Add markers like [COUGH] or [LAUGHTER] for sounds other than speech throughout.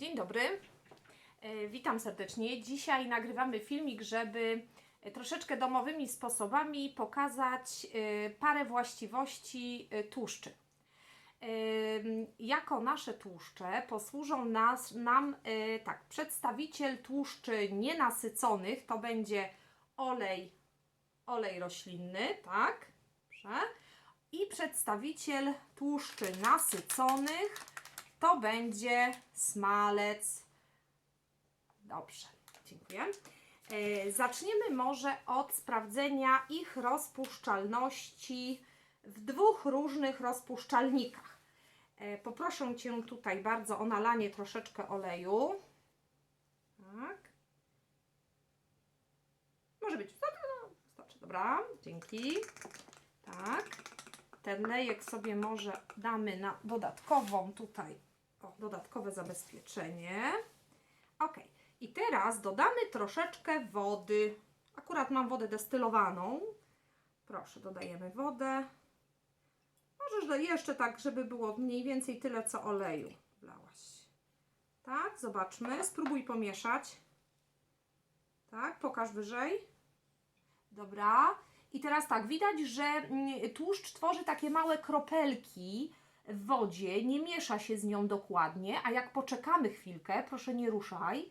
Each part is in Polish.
Dzień dobry. E, Witam serdecznie. Dzisiaj nagrywamy filmik, żeby e, troszeczkę domowymi sposobami pokazać e, parę właściwości tłuszczy. Jako nasze tłuszcze posłużą nas, nam tak, przedstawiciel tłuszczy nienasyconych to będzie olej, olej roślinny, tak? I przedstawiciel tłuszczy nasyconych to będzie smalec. Dobrze, dziękuję. E, Zaczniemy może od sprawdzenia ich rozpuszczalności w dwóch różnych rozpuszczalnikach. E, Poproszę Cię tutaj bardzo o nalanie troszeczkę oleju. Tak. Może być. Wystarczy, dobra, dzięki. Tak. Ten lejek sobie może damy na dodatkową tutaj, o, dodatkowe zabezpieczenie. Ok. I teraz dodamy troszeczkę wody. Akurat mam wodę destylowaną. Proszę, dodajemy wodę. Możesz jeszcze tak, żeby było mniej więcej tyle, co oleju wlałaś. Tak, zobaczmy. Spróbuj pomieszać. Tak, pokaż wyżej. Dobra. I teraz tak, widać, że mm, tłuszcz tworzy takie małe kropelki w wodzie, nie miesza się z nią dokładnie, a jak poczekamy chwilkę, proszę nie ruszaj,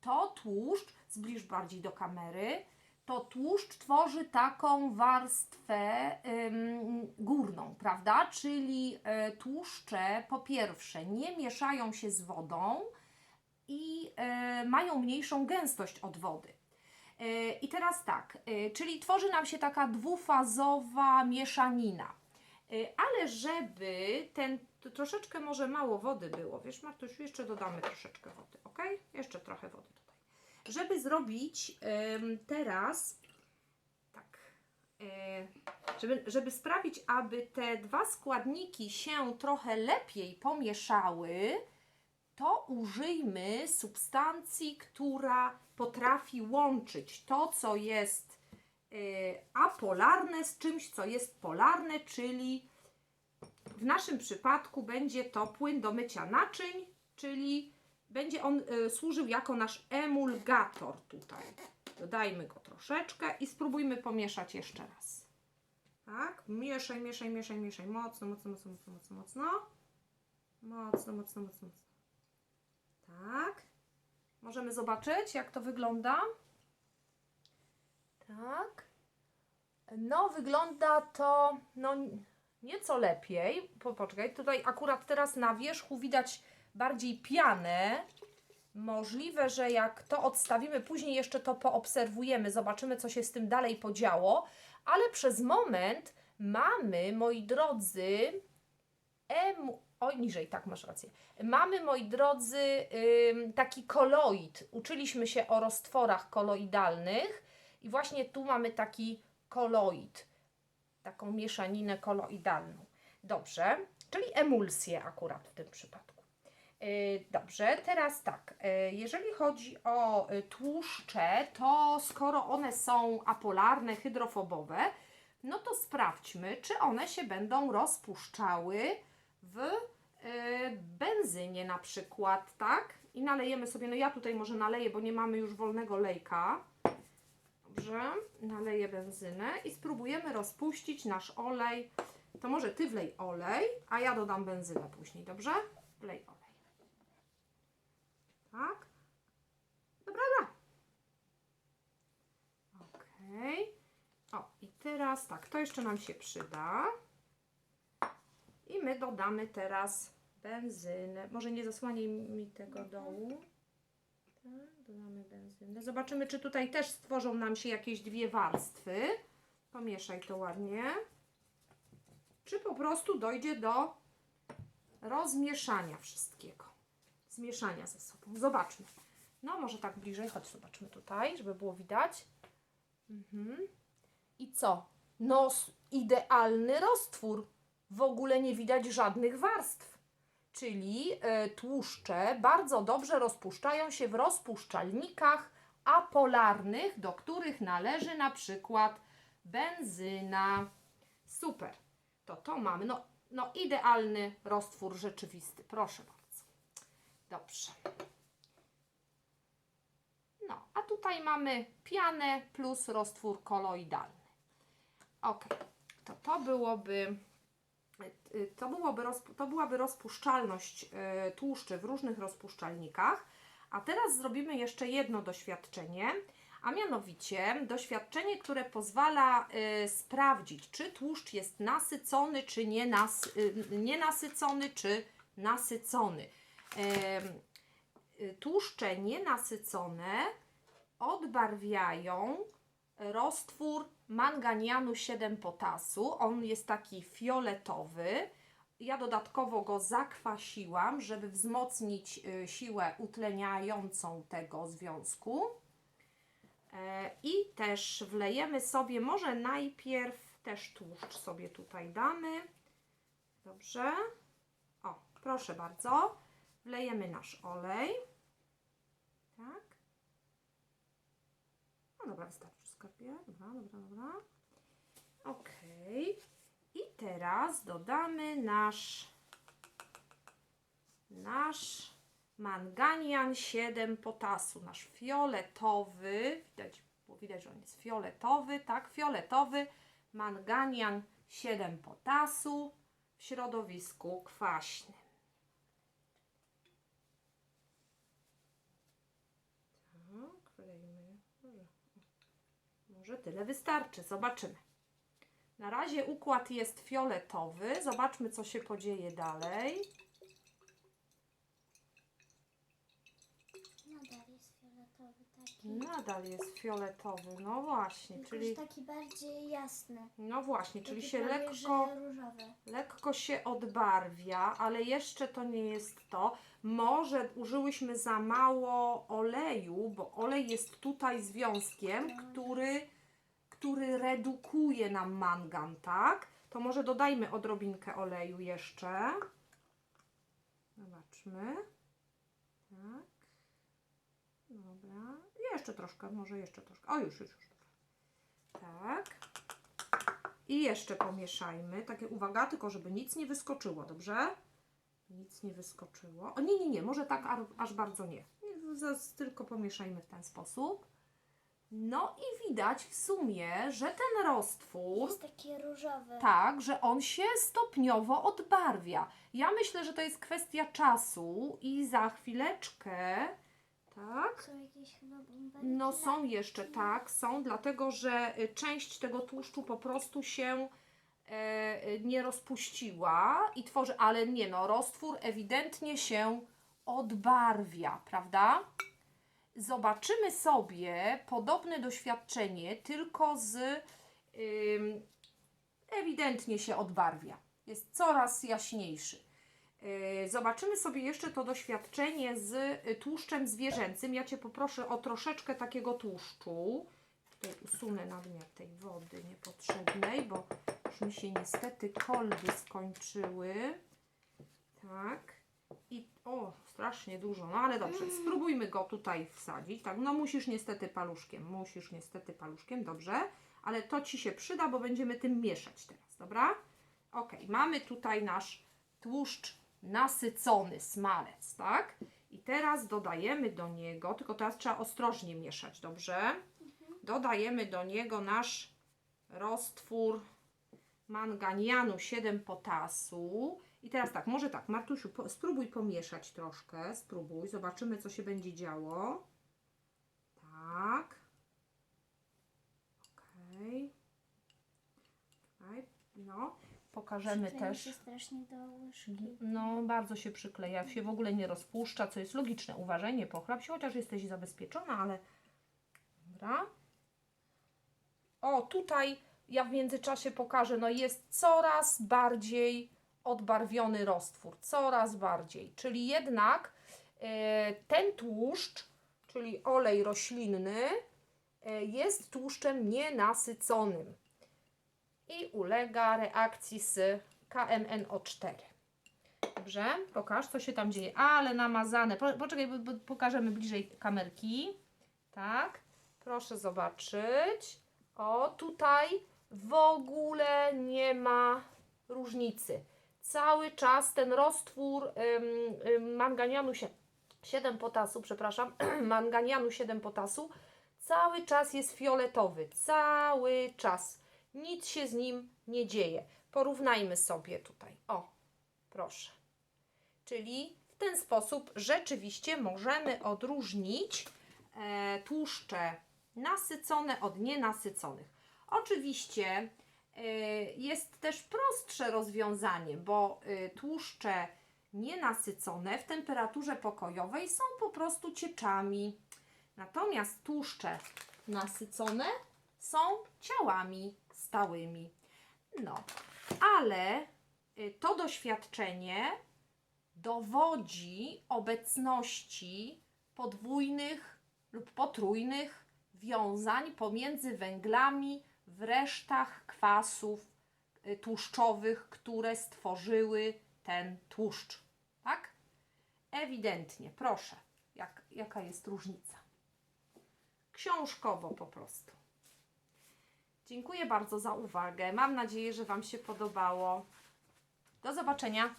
to tłuszcz, zbliż bardziej do kamery, to tłuszcz tworzy taką warstwę ym, górną, prawda? Czyli y, tłuszcze po pierwsze nie mieszają się z wodą i y, mają mniejszą gęstość od wody. E, I teraz tak, czyli tworzy nam się taka dwufazowa mieszanina. E, Ale żeby ten, troszeczkę może mało wody było, wiesz Martusiu, jeszcze dodamy troszeczkę wody, ok? Jeszcze trochę wody tutaj. Żeby zrobić teraz, tak, e, żeby, żeby sprawić, aby te dwa składniki się trochę lepiej pomieszały, to użyjmy substancji, która potrafi łączyć to, co jest y, apolarne z czymś, co jest polarne, czyli w naszym przypadku będzie to płyn do mycia naczyń, czyli będzie on y, służył jako nasz emulgator tutaj. Dodajmy go troszeczkę i spróbujmy pomieszać jeszcze raz. Tak, mieszaj, mieszaj, mieszaj, mieszaj, mocno, mocno, mocno, mocno, mocno, mocno. Mocno, mocno, mocno, mocno. Tak. Możemy zobaczyć, jak to wygląda. Tak. No, wygląda to no, nieco lepiej. Po, poczekaj, tutaj akurat teraz na wierzchu widać bardziej pianę. Możliwe, że jak to odstawimy, później jeszcze to poobserwujemy, zobaczymy, co się z tym dalej podziało. Ale przez moment mamy, moi drodzy, oj, niżej, tak, masz rację. Mamy, moi drodzy, taki koloid. Uczyliśmy się o roztworach koloidalnych i właśnie tu mamy taki koloid, taką mieszaninę koloidalną. Dobrze, czyli emulsję akurat w tym przypadku. Yy, Dobrze, teraz tak, yy, jeżeli chodzi o y, tłuszcze, to skoro one są apolarne, hydrofobowe, no to sprawdźmy, czy one się będą rozpuszczały w y, benzynie na przykład, tak? I nalejemy sobie, no ja tutaj może naleję, bo nie mamy już wolnego lejka. Dobrze, naleję benzynę i spróbujemy rozpuścić nasz olej. To może Ty wlej olej, a ja dodam benzynę później, dobrze? Wlej olej. Tak? Dobra, dobra. Okej. O, i teraz tak, to jeszcze nam się przyda. I my dodamy teraz benzynę. Może nie zasłaniaj mi tego dołu. Dodamy benzynę. Zobaczymy, czy tutaj też stworzą nam się jakieś dwie warstwy. Pomieszaj to ładnie. Czy po prostu dojdzie do rozmieszania wszystkiego. Zmieszania ze sobą. Zobaczmy. No, może tak bliżej. Chodź, zobaczmy tutaj, żeby było widać. Mhm. I co? No, idealny roztwór. W ogóle nie widać żadnych warstw. Czyli e, tłuszcze bardzo dobrze rozpuszczają się w rozpuszczalnikach apolarnych, do których należy na przykład benzyna. Super. To to mamy. No, no idealny roztwór rzeczywisty. Proszę bardzo. Dobrze. No, a tutaj mamy pianę plus roztwór koloidalny. Ok, to to byłoby to, byłoby to byłaby rozpuszczalność y, tłuszczy w różnych rozpuszczalnikach. A teraz zrobimy jeszcze jedno doświadczenie, a mianowicie doświadczenie, które pozwala y, sprawdzić, czy tłuszcz jest nasycony, czy nienas, y, nienasycony, czy nasycony. Y, tłuszcze nienasycone odbarwiają roztwór manganianu 7 potasu. On jest taki fioletowy. Ja dodatkowo go zakwasiłam, żeby wzmocnić y, siłę utleniającą tego związku. E, I też wlejemy sobie, może najpierw też tłuszcz sobie tutaj damy. Dobrze. O, proszę bardzo. Wlejemy nasz olej. Tak. No dobra, wystarczy Dobra, dobra, dobra. Ok. I teraz dodamy nasz nasz manganian 7 potasu, nasz fioletowy, widać, bo widać, że on jest fioletowy, tak, fioletowy manganian 7 potasu w środowisku kwaśnym. Tak, wlejmy. Może, może tyle wystarczy, zobaczymy. Na razie układ jest fioletowy. Zobaczmy, co się podzieje dalej. Nadal jest fioletowy taki. Nadal jest fioletowy, no właśnie, Tylko, czyli że taki bardziej jasny. no właśnie, czyli się prawie, lekko, że różowy. lekko się odbarwia, ale jeszcze to nie jest to. Może użyłyśmy za mało oleju, bo olej jest tutaj związkiem, który, który redukuje nam mangan, tak? To może dodajmy odrobinkę oleju jeszcze. Zobaczmy. Tak. Dobra. Jeszcze troszkę, może jeszcze troszkę. O, już, już, już. Tak. I jeszcze pomieszajmy. Takie uwaga, tylko żeby nic nie wyskoczyło, dobrze? Nic nie wyskoczyło. O nie, nie, nie, może tak aż bardzo nie. tylko pomieszajmy w ten sposób. No i widać w sumie, że ten roztwór Jest taki różowy. tak, że on się stopniowo odbarwia. Ja myślę, że to jest kwestia czasu i za chwileczkę, tak? Są jakieś chyba bąbelki. No są jeszcze, tak, są, dlatego że y, część tego tłuszczu po prostu się e, nie rozpuściła i tworzy, ale nie no, roztwór ewidentnie się odbarwia, prawda? Zobaczymy sobie podobne doświadczenie, tylko z ewidentnie się odbarwia. Jest coraz jaśniejszy. Yy, Zobaczymy sobie jeszcze to doświadczenie z y, tłuszczem zwierzęcym. Ja Cię poproszę o troszeczkę takiego tłuszczu. Tutaj usunę nadmiar tej wody niepotrzebnej, bo już mi się niestety kolby skończyły. Tak. I o, strasznie dużo, no ale dobrze, spróbujmy go tutaj wsadzić. Tak, no musisz niestety paluszkiem, musisz niestety paluszkiem, dobrze, ale to Ci się przyda, bo będziemy tym mieszać teraz, dobra? Ok, mamy tutaj nasz tłuszcz nasycony, smalec, tak? I teraz dodajemy do niego, tylko teraz trzeba ostrożnie mieszać, dobrze? Dodajemy do niego nasz roztwór manganianu 7 potasu. I teraz tak, może tak, Martusiu, po, spróbuj pomieszać troszkę, spróbuj, zobaczymy, co się będzie działo. Tak. Okej. Okay. No, pokażemy Przykleja też. się strasznie do łyżki. No, bardzo się przykleja, się w ogóle nie rozpuszcza, co jest logiczne. Uważaj, nie pochlap się, chociaż jesteś zabezpieczona, ale. Dobra. O, tutaj ja w międzyczasie pokażę, no jest coraz bardziej odbarwiony roztwór, coraz bardziej. Czyli jednak e, ten tłuszcz, czyli olej roślinny, e, jest tłuszczem nienasyconym i ulega reakcji z KMNO4. Dobrze, pokaż, co się tam dzieje. Ale namazane. Po, poczekaj, bo pokażemy bliżej kamerki. Tak, proszę zobaczyć. O, tutaj w ogóle nie ma różnicy. Cały czas ten roztwór manganianu się, 7 potasu, przepraszam, [CLEARS THROAT] manganianu 7 potasu, cały czas jest fioletowy. Cały czas. Nic się z nim nie dzieje. Porównajmy sobie tutaj. O, proszę. Czyli w ten sposób rzeczywiście możemy odróżnić e, tłuszcze nasycone od nienasyconych. Oczywiście jest też prostsze rozwiązanie, bo e, tłuszcze nienasycone w temperaturze pokojowej są po prostu cieczami. Natomiast tłuszcze nasycone są ciałami stałymi. No, ale y, to doświadczenie dowodzi obecności podwójnych lub potrójnych wiązań pomiędzy węglami w resztach kwasów y, tłuszczowych, które stworzyły ten tłuszcz. Tak? Ewidentnie, proszę, jak, jaka jest różnica. Książkowo po prostu. Dziękuję bardzo za uwagę. Mam nadzieję, że Wam się podobało. Do zobaczenia.